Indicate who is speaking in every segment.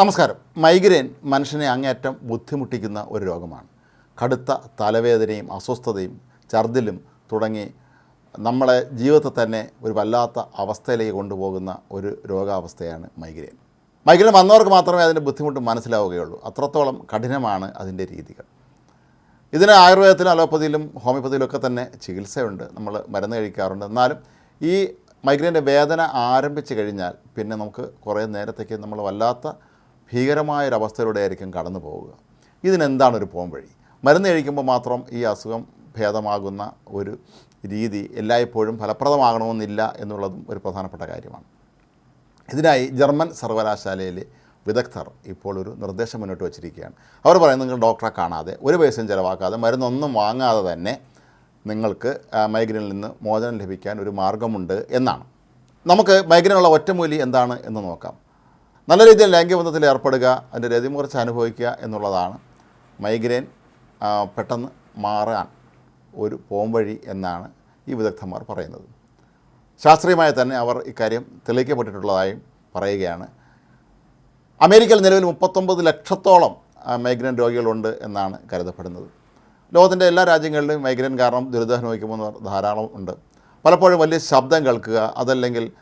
Speaker 1: നമസ്കാരം. മൈഗ്രെയിൻ മനുഷ്യനെ അങ്ങേയറ്റം ബുദ്ധിമുട്ടിക്കുന്ന ഒരു രോഗമാണ്. കടുത്ത തലവേദനയും അസ്വസ്ഥതയും ഛർദിലും തുടങ്ങി നമ്മളെ ജീവിതത്തെ തന്നെ ഒരു വല്ലാത്ത അവസ്ഥയിലേക്ക് കൊണ്ടുപോകുന്ന ഒരു രോഗാവസ്ഥയാണ് മൈഗ്രെയിൻ മൈഗ്രെയിൻ വന്നവർക്ക് മാത്രമേ അതിന്റെ ബുദ്ധിമുട്ട് മനസ്സിലാവുകയുള്ളൂ. അത്രത്തോളം കഠിനമാണ് അതിന്റെ രീതികൾ. ഇതിന് ആയുർവേദത്തിലും അലോപ്പതിയിലും ഹോമിയോപ്പതിയിലും ഒക്കെ തന്നെ ചികിത്സയുണ്ട്. നമ്മൾ മരുന്ന് കഴിക്കാറുണ്ട്. എന്നാലും ഈ മൈഗ്രെയിന്റെ വേദന ആരംഭിച്ചു കഴിഞ്ഞാൽ പിന്നെ നമുക്ക് കുറേ നേരത്തേക്ക് നമ്മൾ വല്ലാത്ത ഭീകരമായൊരവസ്ഥയിലൂടെ ആയിരിക്കും കടന്നു പോവുക ഇതിനെന്താണ് ഒരു പോംവഴി? മരുന്ന് കഴിക്കുമ്പോൾ മാത്രം ഈ അസുഖം ഭേദമാകുന്ന ഒരു രീതി എല്ലായ്പ്പോഴും ഫലപ്രദമാകണമെന്നില്ല എന്നുള്ളതും ഒരു പ്രധാനപ്പെട്ട കാര്യമാണ്. ഇതിനായി ജർമ്മൻ സർവകലാശാലയിലെ വിദഗ്ധർ ഇപ്പോൾ ഒരു നിർദ്ദേശം മുന്നോട്ട് വച്ചിരിക്കുകയാണ്. അവർ പറയുന്നത് നിങ്ങൾ ഡോക്ടറെ കാണാതെ ഒരു പൈസയും ചിലവാക്കാതെ മരുന്നൊന്നും വാങ്ങാതെ തന്നെ നിങ്ങൾക്ക് മൈഗ്രനിൽ നിന്ന് മോചനം ലഭിക്കാൻ ഒരു മാർഗമുണ്ട് എന്നാണ്. നമുക്ക് മൈഗ്രനുള്ള ഒറ്റമൂലി എന്താണ് എന്ന് നോക്കാം. നല്ല രീതിയിൽ ലൈംഗിക ബന്ധത്തിൽ ഏർപ്പെടുക അതിന്റെ രതിമൂർച്ച അനുഭവിക്കുക എന്നുള്ളതാണ്. മൈഗ്രെയിൻ പെട്ടെന്ന് മാറാൻ ഒരു പോംവഴി എന്നാണ് ഈ വിദഗ്ധന്മാർ പറയുന്നത്. ശാസ്ത്രീയമായി തന്നെ അവർ ഇക്കാര്യം തെളിയിക്കപ്പെട്ടിട്ടുള്ളതായും പറയുകയാണ്. അമേരിക്കയിൽ നിലവിൽ മുപ്പത്തൊമ്പത് ലക്ഷത്തോളം മൈഗ്രെയിൻ രോഗികളുണ്ട് എന്നാണ് കരുതപ്പെടുന്നത്. ലോകത്തിന്റെ എല്ലാ രാജ്യങ്ങളിലും മൈഗ്രെയിൻ കാരണം ദുരിതമനുഭവിക്കുന്നവർ ധാരാളം ഉണ്ട്. പലപ്പോഴും വലിയ ശബ്ദം കേൾക്കുക അതല്ലെങ്കിൽ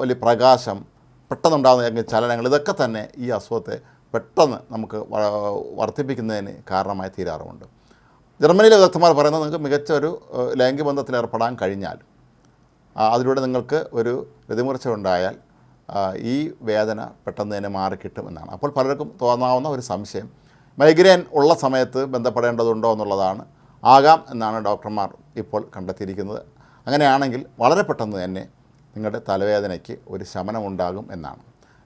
Speaker 1: വലിയ പ്രകാശം പെട്ടെന്നുണ്ടാകുന്ന ചലനങ്ങൾ ഇതൊക്കെ തന്നെ ഈ അസുഖത്തെ പെട്ടെന്ന് നമുക്ക് വർദ്ധിപ്പിക്കുന്നതിന് കാരണമായി തീരാറുമുണ്ട്. ജർമ്മനിയിലെ വിദഗ്ധന്മാർ പറയുന്നത് നിങ്ങൾക്ക് മികച്ച ഒരു ലൈംഗിക ബന്ധത്തിൽ ഏർപ്പെടാൻ കഴിഞ്ഞാൽ അതിലൂടെ നിങ്ങൾക്ക് ഒരു രതിമൂർച്ച ഉണ്ടായാൽ ഈ വേദന പെട്ടെന്ന് തന്നെ മാറിക്കിട്ടും എന്നാണ്. അപ്പോൾ പലർക്കും തോന്നാവുന്ന ഒരു സംശയം. മൈഗ്രെയിൻ ഉള്ള സമയത്ത് ബന്ധപ്പെടേണ്ടതുണ്ടോ എന്നുള്ളതാണ് ആകാം എന്നാണ് ഡോക്ടർമാർ ഇപ്പോൾ കണ്ടെത്തിയിരിക്കുന്നത്. അങ്ങനെയാണെങ്കിൽ വളരെ പെട്ടെന്ന് തന്നെ നിങ്ങളുടെ തലവേദനയ്ക്ക് ഒരു ശമനമുണ്ടാകും എന്നാണ്.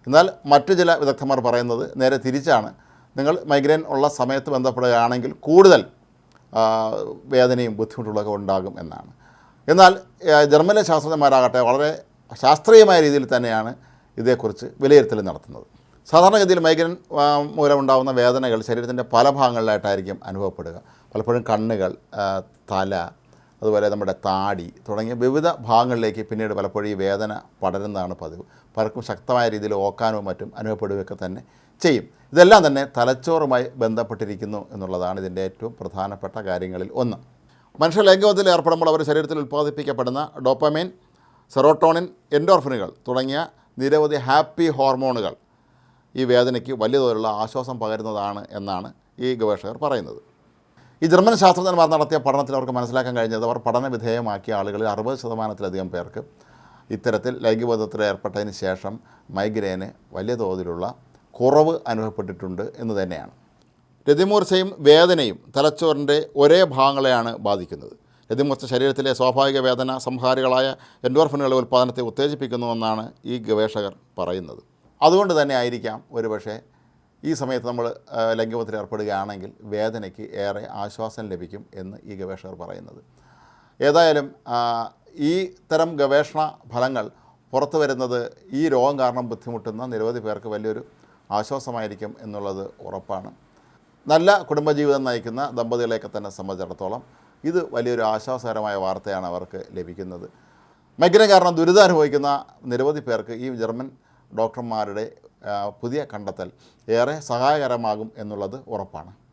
Speaker 1: എന്നാൽ മറ്റു ചില വിദഗ്ധന്മാർ പറയുന്നത് നേരെ തിരിച്ചാണ്. നിങ്ങൾ മൈഗ്രെയിൻ ഉള്ള സമയത്ത് ബന്ധപ്പെടുകയാണെങ്കിൽ കൂടുതൽ വേദനയും ബുദ്ധിമുട്ടുകളൊക്കെ ഉണ്ടാകും എന്നാണ്. എന്നാൽ ജർമ്മനിലെ ശാസ്ത്രജ്ഞന്മാരാകട്ടെ വളരെ ശാസ്ത്രീയമായ രീതിയിൽ തന്നെയാണ് ഇതേക്കുറിച്ച് വിലയിരുത്തൽ നടത്തുന്നത്. സാധാരണഗതിയിൽ മൈഗ്രൻ മൂലമുണ്ടാകുന്ന വേദനകൾ ശരീരത്തിന്റെ പല ഭാഗങ്ങളിലായിട്ടായിരിക്കും അനുഭവപ്പെടുക. പലപ്പോഴും കണ്ണുകൾ തല അതുപോലെ നമ്മുടെ താടി തുടങ്ങിയ വിവിധ ഭാഗങ്ങളിലേക്ക് പിന്നീട് പലപ്പോഴും ഈ വേദന പടരുന്നതാണ് പതിവ്. പലർക്കും ശക്തമായ രീതിയിൽ ഓക്കാനോ മറ്റും അനുഭവപ്പെടുകയൊക്കെ തന്നെ ചെയ്യും. ഇതെല്ലാം തന്നെ തലച്ചോറുമായി ബന്ധപ്പെട്ടിരിക്കുന്നു എന്നുള്ളതാണ് ഇതിന്റെ ഏറ്റവും പ്രധാനപ്പെട്ട കാര്യങ്ങളിൽ ഒന്ന്. മനുഷ്യ ലൈംഗികത്തിൽ ഏർപ്പെടുമ്പോൾ അവർ ശരീരത്തിൽ ഉൽപ്പാദിപ്പിക്കപ്പെടുന്ന ഡോപ്പമൈൻ സെറോട്ടോണിൻ എൻഡോർഫിനുകൾ തുടങ്ങിയ നിരവധി ഹാപ്പി ഹോർമോണുകൾ ഈ വേദനയ്ക്ക് വലിയ തോതിലുള്ള ആശ്വാസം പകരുന്നതാണ് എന്നാണ് ഈ ഗവേഷകർ പറയുന്നത്. ഈ ജർമ്മൻ ശാസ്ത്രജ്ഞന്മാർ നടത്തിയ പഠനത്തിൽ അവർക്ക് മനസ്സിലാക്കാൻ കഴിഞ്ഞത് അവർ പഠന വിധേയമാക്കിയ ആളുകളിൽ അറുപത് ശതമാനത്തിലധികം പേർക്ക് ഇത്തരത്തിൽ ലൈംഗികബന്ധത്തിൽ ഏർപ്പെട്ടതിന് ശേഷം മൈഗ്രെയിന് വലിയ തോതിലുള്ള കുറവ് അനുഭവപ്പെട്ടിട്ടുണ്ട് എന്ന് തന്നെയാണ്. രതിമൂർച്ചയും വേദനയും തലച്ചോറിന്റെ ഒരേ ഭാഗങ്ങളെയാണ് ബാധിക്കുന്നത്. രതിമൂർച്ച ശരീരത്തിലെ സ്വാഭാവിക വേദന സംഹാരികളായ എൻഡോർഫിനുകളുടെ ഉൽപ്പാദനത്തെ ഉത്തേജിപ്പിക്കുന്നുവെന്നാണ് ഈ ഗവേഷകർ പറയുന്നത്. അതുകൊണ്ട് തന്നെ ആയിരിക്കാം ഒരുപക്ഷെ ഈ സമയത്ത് നമ്മൾ ലൈംഗികത്തിൽ ഏർപ്പെടുകയാണെങ്കിൽ വേദനയ്ക്ക് ഏറെ ആശ്വാസം ലഭിക്കും എന്ന് ഈ ഗവേഷകർ പറയുന്നത്. ഏതായാലും ഈ തരം ഗവേഷണ ഫലങ്ങൾ പുറത്തു വരുന്നത് ഈ രോഗം കാരണം ബുദ്ധിമുട്ടുന്ന നിരവധി പേർക്ക് വലിയൊരു ആശ്വാസമായിരിക്കും എന്നുള്ളത് ഉറപ്പാണ്. നല്ല കുടുംബജീവിതം നയിക്കുന്ന ദമ്പതികളെയൊക്കെ തന്നെ സംബന്ധിച്ചിടത്തോളം ഇത് വലിയൊരു ആശ്വാസകരമായ വാർത്തയാണ് അവർക്ക് ലഭിക്കുന്നത്. മൈഗ്രൈൻ കാരണം ദുരിതം അനുഭവിക്കുന്ന നിരവധി പേർക്ക് ഈ ജർമ്മൻ ഡോക്ടർമാരുടെ പുതിയ കണ്ടെത്തൽ ഏറെ സഹായകരമാകും എന്നുള്ളത് ഉറപ്പാണ്.